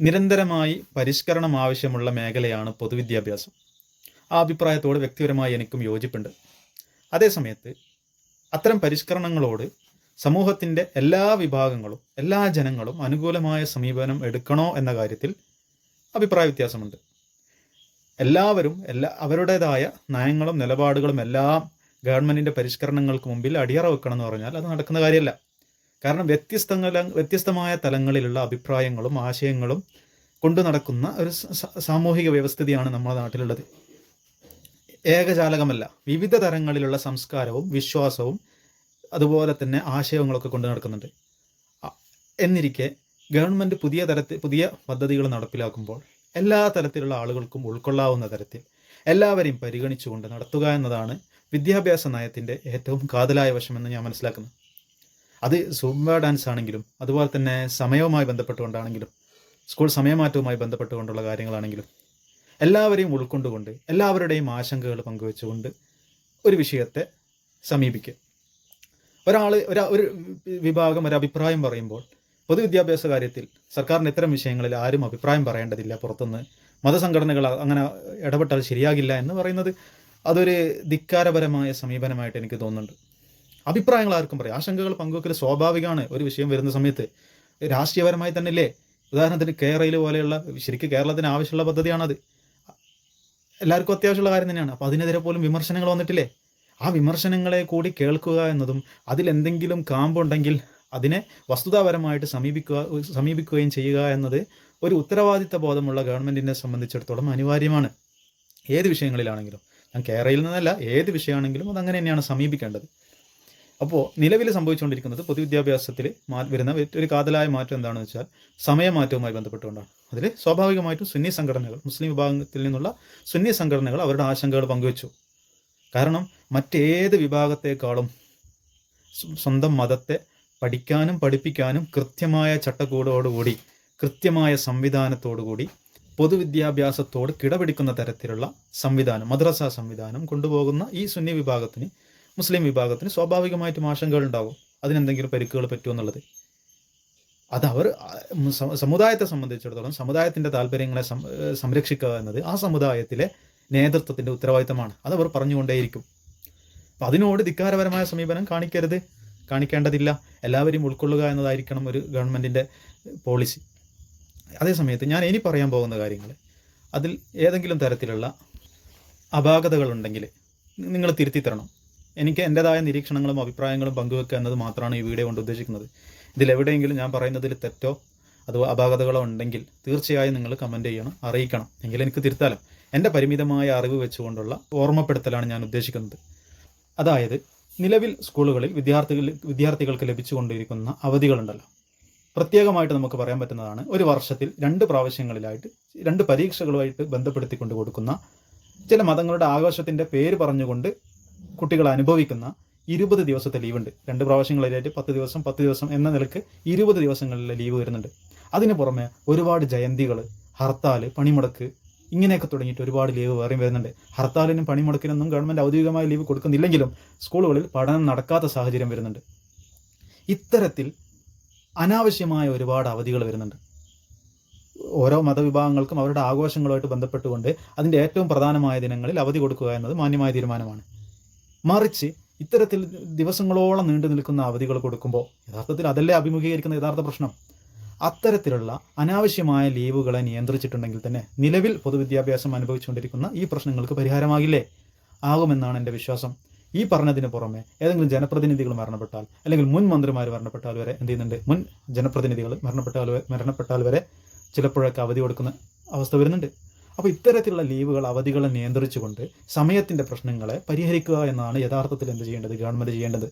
നിരന്തരമായി പരിഷ്കരണം ആവശ്യമുള്ള മേഖലയാണ് പൊതുവിദ്യാഭ്യാസം. ആ അഭിപ്രായത്തോട് വ്യക്തിപരമായി എനിക്കും യോജിപ്പുണ്ട്. അതേസമയത്ത് അത്തരം പരിഷ്കരണങ്ങളോട് സമൂഹത്തിന്റെ എല്ലാ വിഭാഗങ്ങളും എല്ലാ ജനങ്ങളും അനുകൂലമായ സമീപനം എടുക്കണോ എന്ന കാര്യത്തിൽ അഭിപ്രായ വ്യത്യാസമുണ്ട്. എല്ലാവരും എല്ലാ അവരുടേതായ നയങ്ങളും നിലപാടുകളും എല്ലാം ഗവൺമെന്റിന്റെ പരിഷ്കരണങ്ങൾക്ക് മുമ്പിൽ അടിയറ വെക്കണം എന്ന് പറഞ്ഞാൽ അത് നടക്കുന്ന കാര്യമല്ല. കാരണം വ്യത്യസ്തങ്ങള വ്യത്യസ്തമായ തലങ്ങളിലുള്ള അഭിപ്രായങ്ങളും ആശയങ്ങളും കൊണ്ടു നടക്കുന്ന ഒരു സാമൂഹിക വ്യവസ്ഥിതിയാണ് നമ്മുടെ നാട്ടിലുള്ളത്. ഏകജാലകമല്ല. വിവിധ തരങ്ങളിലുള്ള സംസ്കാരവും വിശ്വാസവും അതുപോലെ തന്നെ ആശയങ്ങളൊക്കെ കൊണ്ടു നടക്കുന്നുണ്ട്. എന്നിരിക്കെ ഗവൺമെന്റ് പുതിയ തരത്തിൽ പുതിയ പദ്ധതികൾ നടപ്പിലാക്കുമ്പോൾ എല്ലാ തരത്തിലുള്ള ആളുകൾക്കും ഉൾക്കൊള്ളാവുന്ന തരത്തിൽ എല്ലാവരെയും പരിഗണിച്ചുകൊണ്ട് നടത്തുക എന്നതാണ് വിദ്യാഭ്യാസ നയത്തിന്റെ ഏറ്റവും കാതലായ വശമെന്ന് ഞാൻ മനസ്സിലാക്കുന്നു. അത് സൂംബ ഡാൻസ് ആണെങ്കിലും അതുപോലെ തന്നെ സമയവുമായി ബന്ധപ്പെട്ടുകൊണ്ടാണെങ്കിലും സ്കൂൾ സമയമാറ്റവുമായി ബന്ധപ്പെട്ടുകൊണ്ടുള്ള കാര്യങ്ങളാണെങ്കിലും എല്ലാവരെയും ഉൾക്കൊണ്ടുകൊണ്ട് എല്ലാവരുടെയും ആശങ്കകൾ പങ്കുവെച്ചുകൊണ്ട് ഒരു വിഷയത്തെ സമീപിക്കുക. ഒരാൾ ഒരു ഒരു വിഭാഗം ഒരു അഭിപ്രായം പറയുമ്പോൾ പൊതുവിദ്യാഭ്യാസ കാര്യത്തിൽ സർക്കാരിന് ഇത്തരം വിഷയങ്ങളിൽ ആരും അഭിപ്രായം പറയേണ്ടതില്ല. പുറത്തുനിന്ന് മതസംഘടനകൾ അങ്ങനെ ഇടപെട്ടാൽ ശരിയാകില്ല എന്ന് പറയുന്നത് അതൊരു ധിക്കാരപരമായ സമീപനമായിട്ട് എനിക്ക് തോന്നുന്നുണ്ട്. അഭിപ്രായങ്ങൾ ആർക്കും പറയാം. ആശങ്കകൾ പങ്കുവെക്കൽ സ്വാഭാവികമാണ് ഒരു വിഷയം വരുന്ന സമയത്ത്. രാഷ്ട്രീയപരമായി തന്നെ ഇല്ലേ ഉദാഹരണത്തിന് കേരളയിൽ പോലെയുള്ള ശരിക്കും കേരളത്തിന് ആവശ്യമുള്ള പദ്ധതിയാണത്. എല്ലാവർക്കും അത്യാവശ്യമുള്ള കാര്യം തന്നെയാണ്. അപ്പോൾ അതിനെതിരെ പോലും വിമർശനങ്ങൾ വന്നിട്ടില്ലേ? ആ വിമർശനങ്ങളെ കൂടി കേൾക്കുക എന്നതും അതിലെന്തെങ്കിലും കാമ്പുണ്ടെങ്കിൽ അതിനെ വസ്തുതാപരമായിട്ട് സമീപിക്കുക സമീപിക്കുകയും ചെയ്യുക എന്നത് ഒരു ഉത്തരവാദിത്ത ബോധമുള്ള ഗവൺമെന്റിനെ സംബന്ധിച്ചിടത്തോളം അനിവാര്യമാണ്. ഏത് വിഷയങ്ങളിലാണെങ്കിലും. ഞാൻ കേരളയിൽ നിന്നല്ല ഏത് വിഷയമാണെങ്കിലും അത് അങ്ങനെ തന്നെയാണ് സമീപിക്കേണ്ടത്. അപ്പോൾ നിലവിൽ സംഭവിച്ചുകൊണ്ടിരിക്കുന്നത് പൊതുവിദ്യാഭ്യാസത്തിൽ വരുന്ന ഒരു കാതലായ മാറ്റം എന്താണെന്ന് വെച്ചാൽ സമയമാറ്റവുമായി ബന്ധപ്പെട്ടുകൊണ്ടാണ്. അതിൽ സ്വാഭാവികമായിട്ടും സുന്നി സംഘടനകൾ മുസ്ലിം വിഭാഗത്തിൽ നിന്നുള്ള സുന്നി സംഘടനകൾ അവരുടെ ആശങ്കകൾ പങ്കുവച്ചു. കാരണം മറ്റേത് വിഭാഗത്തെക്കാളും സ്വന്തം മതത്തെ പഠിക്കാനും പഠിപ്പിക്കാനും കൃത്യമായ ചട്ടക്കൂടോടുകൂടി കൃത്യമായ സംവിധാനത്തോടുകൂടി പൊതുവിദ്യാഭ്യാസത്തോട് കിടപിടിക്കുന്ന തരത്തിലുള്ള സംവിധാനം മദ്രസ സംവിധാനം കൊണ്ടുപോകുന്ന ഈ സുന്നി വിഭാഗത്തിന് മുസ്ലിം വിഭാഗത്തിന് സ്വാഭാവികമായിട്ടും ആശങ്കകൾ ഉണ്ടാവും അതിനെന്തെങ്കിലും പരിക്കുകൾ പറ്റുമെന്നുള്ളത് അത് അവർ സമുദായത്തെ സംബന്ധിച്ചിടത്തോളം സമുദായത്തിന്റെ താല്പര്യങ്ങളെ സംരക്ഷിക്കുക എന്നത് ആ സമുദായത്തിലെ നേതൃത്വത്തിന്റെ ഉത്തരവാദിത്തമാണ്. അത് അവർ പറഞ്ഞുകൊണ്ടേയിരിക്കും. അപ്പം അതിനോട് ധിക്കാരപരമായ സമീപനം കാണിക്കരുത്. കാണിക്കേണ്ടതില്ല. എല്ലാവരും ഉൾക്കൊള്ളുക എന്നതായിരിക്കണം ഒരു ഗവൺമെന്റിന്റെ പോളിസി. അതേസമയത്ത് ഞാൻ ഇനി പറയാൻ പോകുന്ന കാര്യങ്ങൾ. അതിൽ ഏതെങ്കിലും തരത്തിലുള്ള അപാകതകളുണ്ടെങ്കിൽ നിങ്ങൾ തിരുത്തി തരണം എനിക്ക് എന്റെതായ നിരീക്ഷണങ്ങളും അഭിപ്രായങ്ങളും പങ്കുവെക്കുക എന്നത് മാത്രമാണ് ഈ വീഡിയോ കൊണ്ട് ഉദ്ദേശിക്കുന്നത്. ഇതിലെവിടെയെങ്കിലും ഞാൻ പറയുന്നതിൽ തെറ്റോ അഥവാ അപാകതകളോ ഉണ്ടെങ്കിൽ തീർച്ചയായും നിങ്ങൾ കമന്റ് ചെയ്യണം അറിയിക്കണം. എങ്കിൽ എനിക്ക് തിരുത്താലോ. എന്റെ പരിമിതമായ അറിവ് വെച്ചുകൊണ്ടുള്ള ഓർമ്മപ്പെടുത്തലാണ് ഞാൻ ഉദ്ദേശിക്കുന്നത്. അതായത് നിലവിൽ സ്കൂളുകളിൽ വിദ്യാർത്ഥികൾ വിദ്യാർത്ഥികൾക്ക് ലഭിച്ചുകൊണ്ടിരിക്കുന്ന അവധികളുണ്ടല്ലോ. പ്രത്യേകമായിട്ട് നമുക്ക് പറയാൻ പറ്റുന്നതാണ് ഒരു വർഷത്തിൽ രണ്ട് പ്രാവശ്യങ്ങളിലായിട്ട് രണ്ട് പരീക്ഷകളുമായിട്ട് ബന്ധപ്പെടുത്തിക്കൊണ്ട് കൊടുക്കുന്ന ചില മതങ്ങളുടെ ആഘോഷത്തിന്റെ പേര് പറഞ്ഞുകൊണ്ട് കുട്ടികൾ അനുഭവിക്കുന്ന ഇരുപത് ദിവസത്തെ ലീവുണ്ട്. രണ്ട് പ്രാവശ്യങ്ങളിലായിട്ട് പത്ത് ദിവസം പത്ത് ദിവസം എന്ന നിലയ്ക്ക് ഇരുപത് ദിവസങ്ങളിലെ ലീവ് വരുന്നുണ്ട്. അതിന് പുറമെ ഒരുപാട് ജയന്തികൾ ഹർത്താൽ പണിമുടക്ക് ഇങ്ങനെയൊക്കെ തുടങ്ങിയിട്ട് ഒരുപാട് ലീവ് വേറെയും വരുന്നുണ്ട്. ഹർത്താലിനും പണിമുടക്കിനൊന്നും ഗവൺമെന്റ് ഔദ്യോഗികമായ ലീവ് കൊടുക്കുന്നില്ലെങ്കിലും സ്കൂളുകളിൽ പഠനം നടക്കാത്ത സാഹചര്യം വരുന്നുണ്ട്. ഇത്തരത്തിൽ അനാവശ്യമായ ഒരുപാട് അവധികൾ വരുന്നുണ്ട്. ഓരോ മതവിഭാഗങ്ങൾക്കും അവരുടെ ആഘോഷങ്ങളുമായിട്ട് ബന്ധപ്പെട്ടുകൊണ്ട് അതിന്റെ ഏറ്റവും പ്രധാനമായ ദിനങ്ങളിൽ അവധി കൊടുക്കുക എന്നത് മാന്യമായ തീരുമാനമാണ്. മറിച്ച് ഇത്തരത്തിൽ ദിവസങ്ങളോളം നീണ്ടു നിൽക്കുന്ന അവധികൾ കൊടുക്കുമ്പോൾ യഥാർത്ഥത്തിൽ അതല്ലേ അഭിമുഖീകരിക്കുന്ന യഥാർത്ഥ പ്രശ്നം? അത്തരത്തിലുള്ള അനാവശ്യമായ ലീവുകളെ നിയന്ത്രിച്ചിട്ടുണ്ടെങ്കിൽ തന്നെ നിലവിൽ പൊതുവിദ്യാഭ്യാസം അനുഭവിച്ചുകൊണ്ടിരിക്കുന്ന ഈ പ്രശ്നങ്ങൾക്ക് പരിഹാരമാകില്ലേ? ആകുമെന്നാണ് എന്റെ വിശ്വാസം. ഈ പറഞ്ഞതിന് പുറമെ ഏതെങ്കിലും ജനപ്രതിനിധികൾ മരണപ്പെട്ടാൽ അല്ലെങ്കിൽ മുൻ മന്ത്രിമാർ മരണപ്പെട്ടാൽ വരെ എന്ത് ചെയ്യുന്നുണ്ട്? മുൻ ജനപ്രതിനിധികൾ മരണപ്പെട്ടാൽ മരണപ്പെട്ടാൽ വരെ ചിലപ്പോഴൊക്കെ അവധി കൊടുക്കുന്ന അവസ്ഥ വരുന്നുണ്ട്. അപ്പോൾ ഇത്തരത്തിലുള്ള ലീവുകൾ അവധികളെ നിയന്ത്രിച്ചുകൊണ്ട് സമയത്തിന്റെ പ്രശ്നങ്ങളെ പരിഹരിക്കുക എന്നാണ് യഥാർത്ഥത്തിൽ എന്ത് ചെയ്യേണ്ടത്? ഗവൺമെന്റ് ചെയ്യേണ്ടത്?